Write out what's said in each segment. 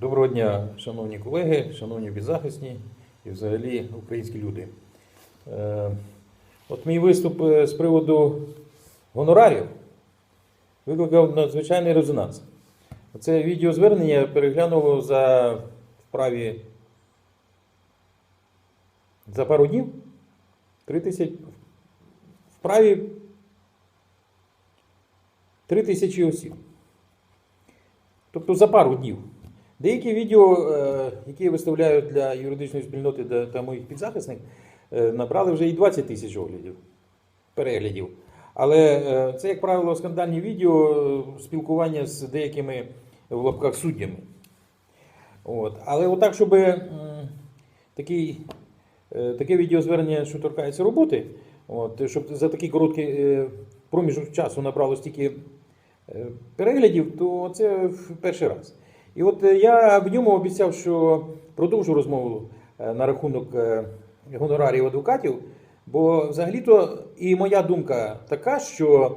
Доброго дня, шановні колеги, шановні підзахисні і взагалі українські люди. Е, От мій виступ е, з приводу гонорарів викликав надзвичайний резонанс. Це відеозвернення переглянув за вправі за пару днів. Три тисячі вправі три тисячі осіб. Тобто за пару днів. Деякі відео, е, які я виставляю для юридичної спільноти та- моїх підзахисних, е, набрали вже і 20 тисяч оглядів, переглядів. Але е, це, як правило, скандальні відео спілкування з деякими в лапках суддями. От. Але отак, щоб такий, таке відеозвернення, що торкається роботи, от, щоб за такий короткий проміжок часу набрало стільки е, переглядів, то це в перший раз. І от е, я в ньому обіцяв, що продовжу розмову е, на рахунок е, гонорарів адвокатів, бо взагалі-то і моя думка така, що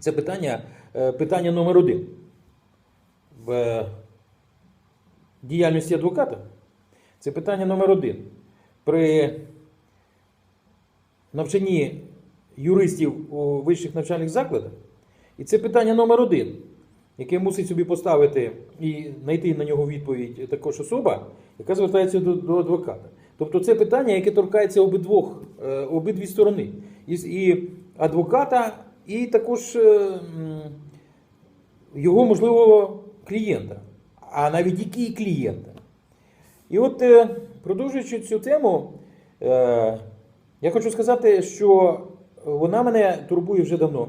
це питання, питання номер один в діяльності адвоката. Це питання номер один. При навчанні юристів у вищих навчальних закладах. І це питання номер один, яке мусить собі поставити і знайти на нього відповідь також особа, яка звертається до, до адвоката. Тобто це питання, яке торкається обидвох, е, обидві сторони. І, і адвоката, і також е, його, можливо, клієнта, а навіть які клієнта. І от, е, продовжуючи цю тему, я хочу сказати, що вона мене турбує вже давно.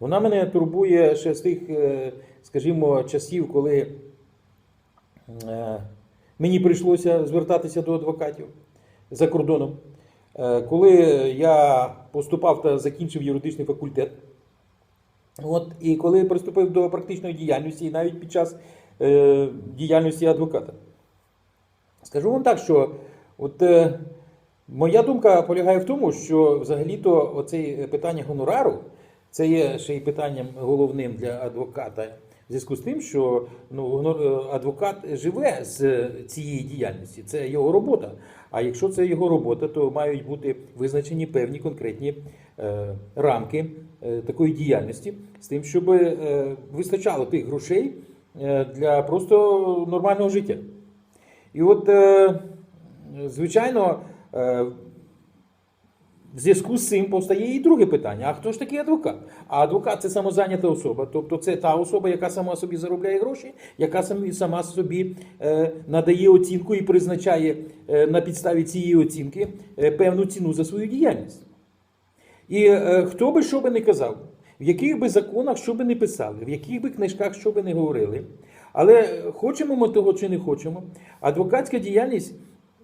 Вона мене турбує ще з тих, е, скажімо, часів, коли е, мені прийшлося звертатися до адвокатів за кордоном. Е, Коли я поступав та закінчив юридичний факультет, От, і коли приступив до практичної діяльності, і навіть під час е, діяльності адвоката. Скажу вам так, що от, е, моя думка полягає в тому, що взагалі-то оце питання гонорару це є ще й питанням головним для адвоката. В зв'язку з тим, що ну, е, адвокат живе з цієї діяльності, це його робота. А якщо це його робота, то мають бути визначені певні конкретні е, рамки е, такої діяльності з тим, щоб е, вистачало тих грошей е, для просто нормального життя. І от, е, звичайно, е, в зв'язку з цим постає і друге питання: а хто ж такий адвокат? А адвокат це самозайнята особа, тобто це та особа, яка сама собі заробляє гроші, яка сама собі е, надає оцінку і призначає е, на підставі цієї оцінки е, певну ціну за свою діяльність. І хто би що би не казав, в яких би законах що би не писали, в яких би книжках що би не говорили. Але хочемо ми того чи не хочемо, адвокатська діяльність,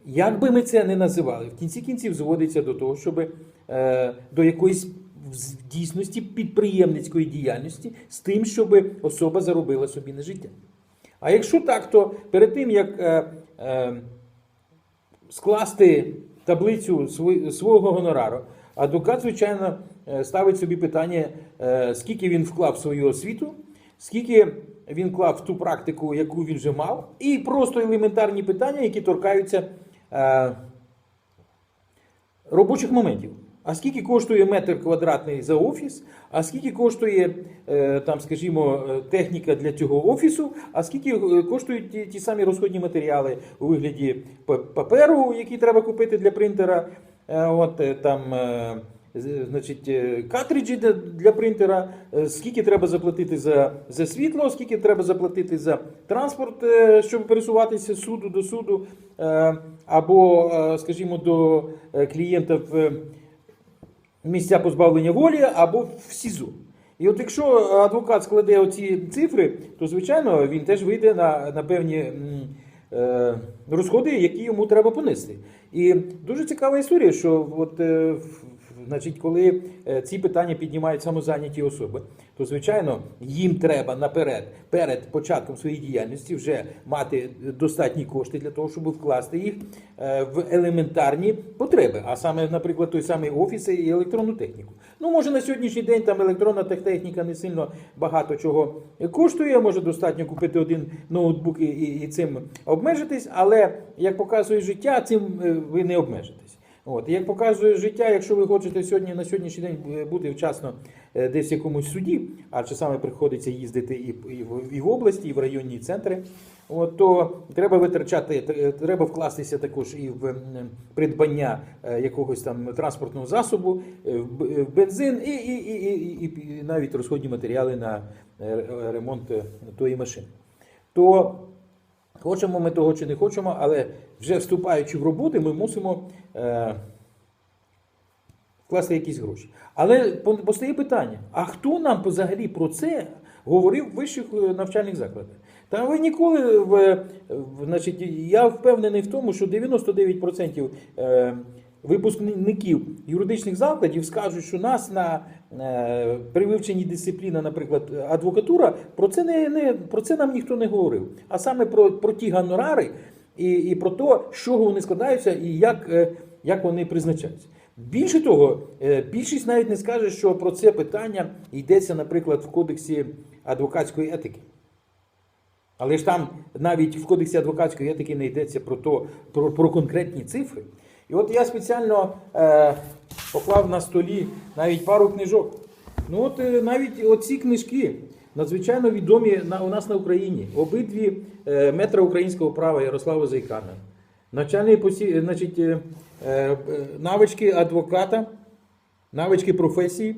як би ми це не називали, в кінці кінців зводиться до того, щоб е, до якоїсь в дійсності підприємницької діяльності з тим, щоб особа заробила собі на життя. А якщо так, то перед тим як е, е, скласти таблицю свого гонорару, адвокат, звичайно, е, ставить собі питання, е, скільки він вклав в свою освіту, скільки він вклав в ту практику, яку він вже мав, і просто елементарні питання, які торкаються робочих моментів. А скільки коштує метр квадратний за офіс? А скільки коштує е, там, скажімо, е, техніка для цього офісу? А скільки е, коштують ті, ті самі розходні матеріали у вигляді паперу, який треба купити для принтера? Е, От е, там. Значить, е, картриджі для, принтера, е, скільки треба заплатити за, за світло, скільки треба заплатити за транспорт, е, щоб пересуватися з суду до суду, або, скажімо, до клієнта в місця позбавлення волі або в СІЗО. І от якщо адвокат складе оці цифри, то звичайно він теж вийде на, на певні розходи, які йому треба понести. І дуже цікава історія, що от, Значить, коли е, ці питання піднімають самозайняті особи, то звичайно їм треба наперед, перед початком своєї діяльності, вже мати достатні кошти для того, щоб вкласти їх е, в елементарні потреби, а саме, наприклад, той самий офіс і електронну техніку. Ну, може на сьогоднішній день там електронна техніка не сильно багато чого коштує. Може достатньо купити один ноутбук і, і, цим обмежитись, але як показує життя, цим е, ви не обмежитесь. От, як показує життя, якщо ви хочете сьогодні на сьогоднішній день е, бути вчасно е, десь в якомусь суді, а часами приходиться їздити і, в, і в області, і в районні центри, от, то треба витрачати, треба вкластися також і в придбання е, якогось там транспортного засобу, е, в бензин і, і, і, і, і, навіть розходні матеріали на е, ремонт е, тої машини. То Хочемо ми того чи не хочемо, але вже вступаючи в роботи, ми мусимо е, вкласти якісь гроші. Але постає питання: а хто нам взагалі про це говорив в вищих е, навчальних закладах? Та ви ніколи в, значить, я впевнений в тому, що 99% е, випускників юридичних закладів скажуть, що нас на при вивченні дисципліни, наприклад, адвокатура, про це не, не про це нам ніхто не говорив. А саме про, про ті гонорари і, і про те, з чого вони складаються і як, е, як вони призначаються. Більше того, е, більшість навіть не скаже, що про це питання йдеться, наприклад, в кодексі адвокатської етики. Але ж там навіть в кодексі адвокатської етики не йдеться про, то, про, про конкретні цифри. І от я спеціально е, поклав на столі навіть пару книжок. Ну от е, навіть оці книжки надзвичайно відомі на, у нас на Україні. Обидві е, метра українського права Ярослава Зайкана. Навчальні посі, значить, е, е, навички адвоката, навички професії.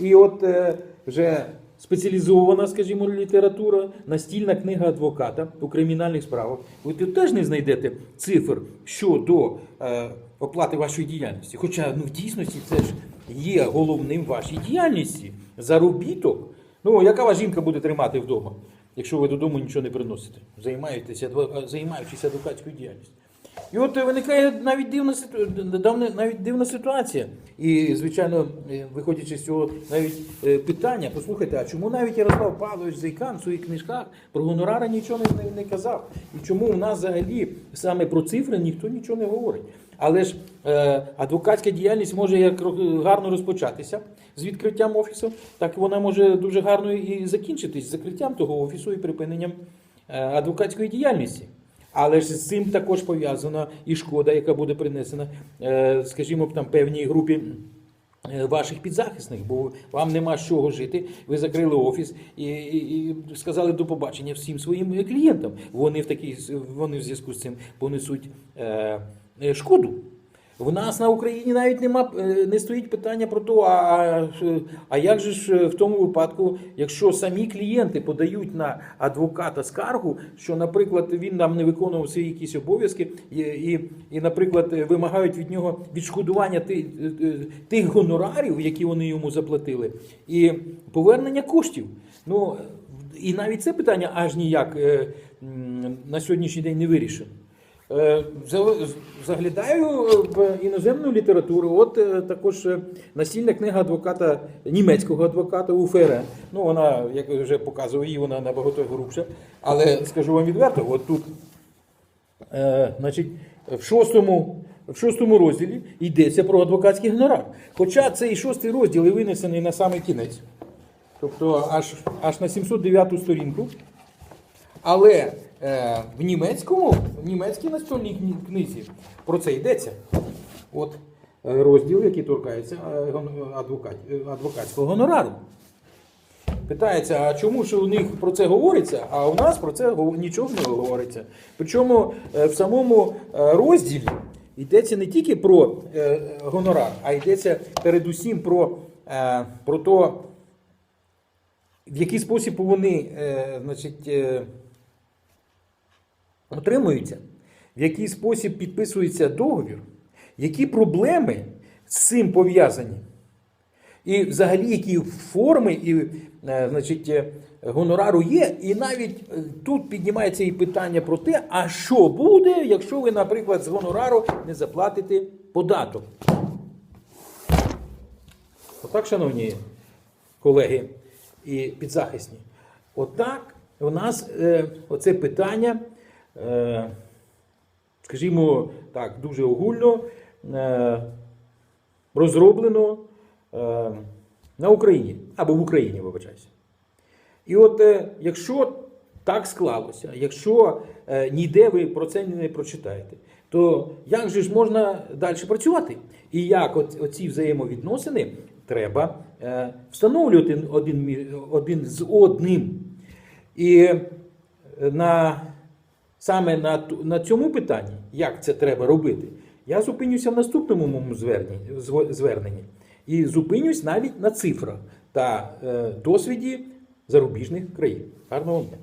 І от е, вже спеціалізована, скажімо, література, настільна книга адвоката у кримінальних справах. Ви тут теж не знайдете цифр щодо е, оплати вашої діяльності. Хоча ну, в дійсності це ж є головним в вашій діяльності. Заробіток. Ну, яка вас жінка буде тримати вдома, якщо ви додому нічого не приносите, займаєтесь, адво- займаючись адвокатською діяльністю. І от виникає навіть дивна навіть дивна ситуація. І, звичайно, е, виходячи з цього навіть е, питання, послухайте, а чому навіть Ярослав Павлович Зайкан в своїх книжках про гонорари нічого не, не, казав? І чому у нас взагалі саме про цифри ніхто нічого не говорить? Але ж е, адвокатська діяльність може як гарно розпочатися з відкриттям офісу, так вона може дуже гарно і закінчитись з закриттям того офісу і припиненням е, адвокатської діяльності. Але ж з цим також пов'язана і шкода, яка буде принесена, е, скажімо, там певній групі. е, Ваших підзахисних, бо вам нема з чого жити. Ви закрили офіс і, і, і сказали до побачення всім своїм клієнтам. Вони в такій вони в зв'язку з цим понесуть е, шкоду. В нас на Україні навіть нема е, не стоїть питання про те, а, а як же ж е, в тому випадку, якщо самі клієнти подають на адвоката скаргу, що, наприклад, він нам не виконував свої якісь обов'язки, і, і, і наприклад, е, вимагають від нього відшкодування ти- е, е, тих гонорарів, які вони йому заплатили, і повернення коштів. Ну і навіть це питання аж ніяк е, на сьогоднішній день не вирішено. Е, за- Заглядаю в іноземну літературу. От е, також е, настільна книга адвоката, німецького адвоката УФР. Ну, вона, як я вже показував, її вона набагато грубша. Але скажу вам відверто, от тут, е, значить, в шостому. В шостому розділі йдеться про адвокатський гонорар. Хоча цей шостий розділ і винесений на самий кінець, тобто аж, аж на 709 сторінку. Але в німецькому, в німецькій настольній кні- книзі про це йдеться. От е, розділ, який торкається е, адвокат, е, адвокатського гонорару. Питається, а чому ж у них про це говориться, а у нас про це нічого не говориться. Причому е, в самому е, розділі йдеться не тільки про е, гонорар, а йдеться передусім про, е, про те, в який спосіб вони е, значить, е, отримуються, в який спосіб підписується договір, які проблеми з цим пов'язані. І взагалі, які форми і, е, значить, е, гонорару є, і навіть е, тут піднімається і питання про те, а що буде, якщо ви, наприклад, з гонорару не заплатите податок. Отак, шановні колеги і підзахисні. Отак у нас оце питання, скажімо так, дуже огульно е, розроблено е, на Україні або в Україні, вибачаюся. І от е, якщо так склалося, якщо е, ніде ви про це не прочитаєте, то як же ж можна далі працювати? І як оці взаємовідносини треба е, встановлювати один, один з одним. І е, на, саме на, на цьому питанні, як це треба робити, я зупинюся в наступному моєму зверненні. І зупинюсь навіть на цифрах та е, досвіді зарубіжних країн. Гарного дня!